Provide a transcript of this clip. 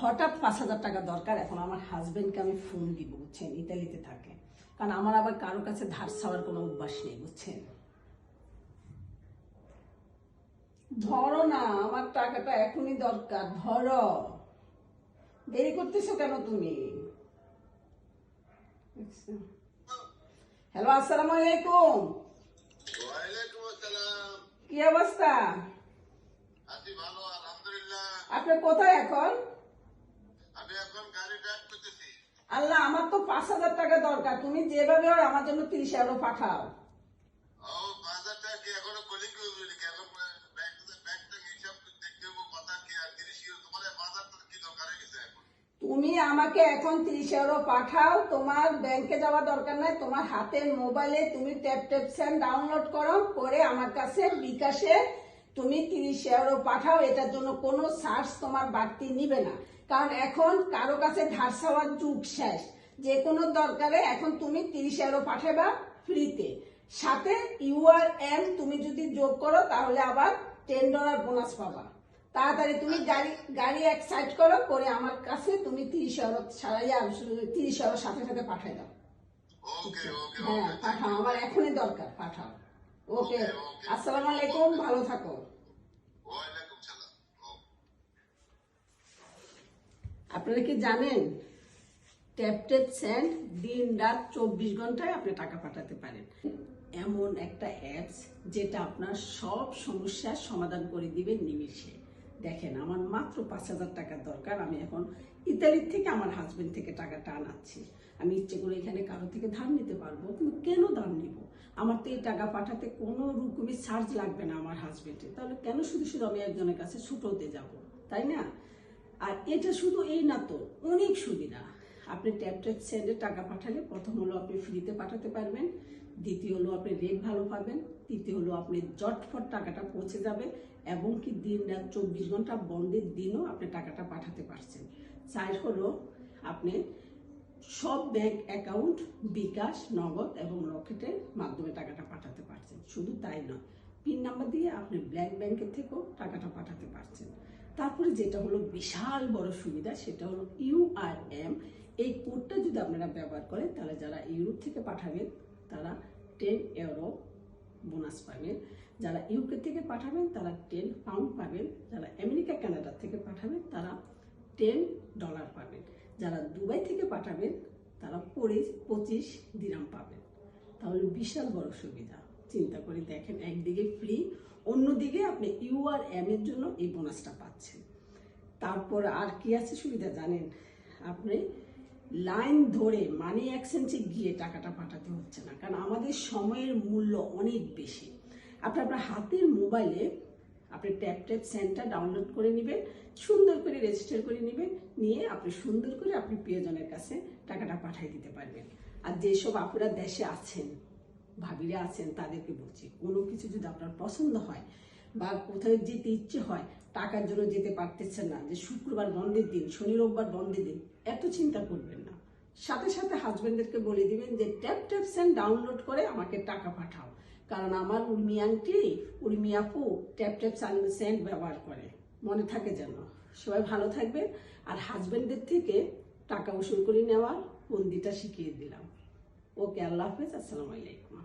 হঠাৎ পাঁচ হাজার টাকা দরকার এখন আমার হাজবেন্ডকে আমি ফোন দিব বুঝছেন? ইতালিতে থাকে। কারণ আমার আবার কারও কাছে ধার ছাওয়ার কোনো অভ্যাস নেই বুঝছেন? ধরো না আমার টাকাটা এখনই দরকার ধরো। দেরি করতেছো কেন তুমি? হ্যালো আসসালামু আলাইকুম। কি অবস্থা? আছি ভালো আলহামদুলিল্লাহ। আপনি কোথায় এখন আমি এখন গাড়ি ড্রাইভ করতেছি আল্লাহ আমার তো পাঁচ হাজার টাকা দরকার। তুমি যেভাবে হয় আমার জন্য তিরিশ পাঠাও। আর এখন? তুমি আমাকে এখন তিরিশ এগারো পাঠাও। তোমার ব্যাংকে যাওয়া দরকার নাই। তোমার হাতের মোবাইলে তুমি ট্যাপ ট্যাপ স্যান ডাউনলোড করো। করে আমার কাছে বিকাশে তুমি তিরিশ এগারো পাঠাও এটার জন্য কোনো চার্জ তোমার বাড়তি নিবে না। কারণ এখন কারও কাছে ধার চাওয়ার যুগ শেষ। যে কোনো দরকারে এখন তুমি তিরিশ এগারো পাঠাবা ফ্রিতে সাথে ইউআর এম তুমি যদি যোগ করো তাহলে আবার টেন ডলার বোনাস পাবা। তাড়াতাড়ি তুমি গাড়ি গাড়ি এক সাইড করো করে আমার কাছে তুমি তিরিশ এগারো সারাইয়া তিরিশ এগারো সাথে সাথে পাঠাই দাও। হ্যাঁ পাঠাও আমার এখনই দরকার পাঠাও। ওকে, আসসালামু আলাইকুম, ভালো থাকো। আপনারা কি জানেন ট্যাপটেড ট্যাপ স্যান্ড দিন রাত চব্বিশ ঘন্টায় আপনি টাকা পাঠাতে পারেন। এমন একটা অ্যাপস যেটা আপনার সব সমস্যার সমাধান করে দিবে নিমিষে। দেখেন, আমার মাত্র পাঁচ হাজার টাকার দরকার, আমি এখন ইতালির থেকে আমার হাজব্যান্ড থেকে টাকাটা আনাচ্ছি। আমি ইচ্ছে করে এখানে কারও থেকে ধার নিতে পারব, কিন্তু কেন ধার নিব? আমার তো এই টাকা পাঠাতে কোনো রকমের চার্জ লাগবে না আমার হাজব্যান্ডে তাহলে কেন শুধু শুধু আমি একজনের কাছে ছুটোতে যাব? তাই না? আর এটা শুধু এই না তো, অনেক সুবিধা। আপনি ট্যাপ ট্যাপ সেন্ডে টাকা পাঠালে প্রথম হলো আপনি ফ্রিতে পাঠাতে পারবেন, দ্বিতীয় হলো আপনি রেট ভালো পাবেন, তৃতীয় হলো আপনি জটফট টাকাটা পৌঁছে যাবে এবং কি দিন রাত চব্বিশ ঘণ্টা বন্ধের দিনও আপনি টাকাটা পাঠাতে পারছেন। চার হলো আপনি সব ব্যাংক অ্যাকাউন্ট বিকাশ, নগদ এবং রকেটের মাধ্যমে টাকাটা পাঠাতে পারছেন। শুধু তাই নয় পিন নাম্বার দিয়ে আপনি ব্ল্যাক ব্যাংকের থেকেও টাকাটা পাঠাতে পারছেন। তারপরে যেটা হলো বিশাল বড় সুবিধা, সেটা হলো ইউআরএম এই কোডটা যদি আপনারা ব্যবহার করেন, তাহলে যারা ইউরোপ থেকে পাঠাবেন, তারা টেন ইউরো বোনাস পাবেন। যারা ইউকে থেকে পাঠাবেন, তারা টেন পাউন্ড পাবেন। যারা আমেরিকা কানাডা থেকে পাঠাবেন, তারা টেন ডলার পাবেন। যারা দুবাই থেকে পাঠাবেন, তারা পঁচিশ পঁচিশ দিরাম পাবেন। তাহলে বিশাল বড় সুবিধা। চিন্তা করে দেখেন, একদিকে ফ্রি অন্যদিকে আপনি ইউআর এম এর জন্য এই বোনাসটা পাচ্ছেন। তারপর আর কি আছে সুবিধা জানেন? আপনি লাইন ধরে মানি এক্সচেঞ্জে গিয়ে টাকাটা পাঠাতে হচ্ছে না, কারণ আমাদের সময়ের মূল্য অনেক বেশি। আপনি আপনার হাতের মোবাইলে আপনি ট্যাপ ট্যাপ সেন্টার ডাউনলোড করে নেবেন, সুন্দর করে রেজিস্টার করে নেবেন, নিয়ে আপনি সুন্দর করে আপনি প্রিয়জনের কাছে টাকাটা পাঠিয়ে দিতে পারবেন। আর যেসব আপনারা দেশে আছেন, ভাবিরা আছেন, তাদেরকে বলছি, কোনো কিছু যদি আপনার পছন্দ হয় বা কোথাও যেতে ইচ্ছে হয় টাকার জন্য যেতে পারতেছেন না যে শুক্রবার বন্ধের দিন, শনি, রোববার বন্ধের দিন, এত চিন্তা করবেন না। সাথে সাথে হাজবেন্ডদেরকে বলে দিবেন যে ট্যাপ ট্যাপ সেন্ড ডাউনলোড করে আমাকে টাকা পাঠাও। কারণ আমার উর্মি আন্টি, উর্মি আপু ট্যাপ ট্যাপ সেন্ড ব্যবহার করে। মনে থাকে যেন। সবাই ভালো থাকবে আর হাজবেন্ডদের থেকে টাকা উসুল করে নেওয়ার বন্দিটা শিখিয়ে দিলাম। ওকে, আল্লাহ হাফেজ। আসসালামু আলাইকুম।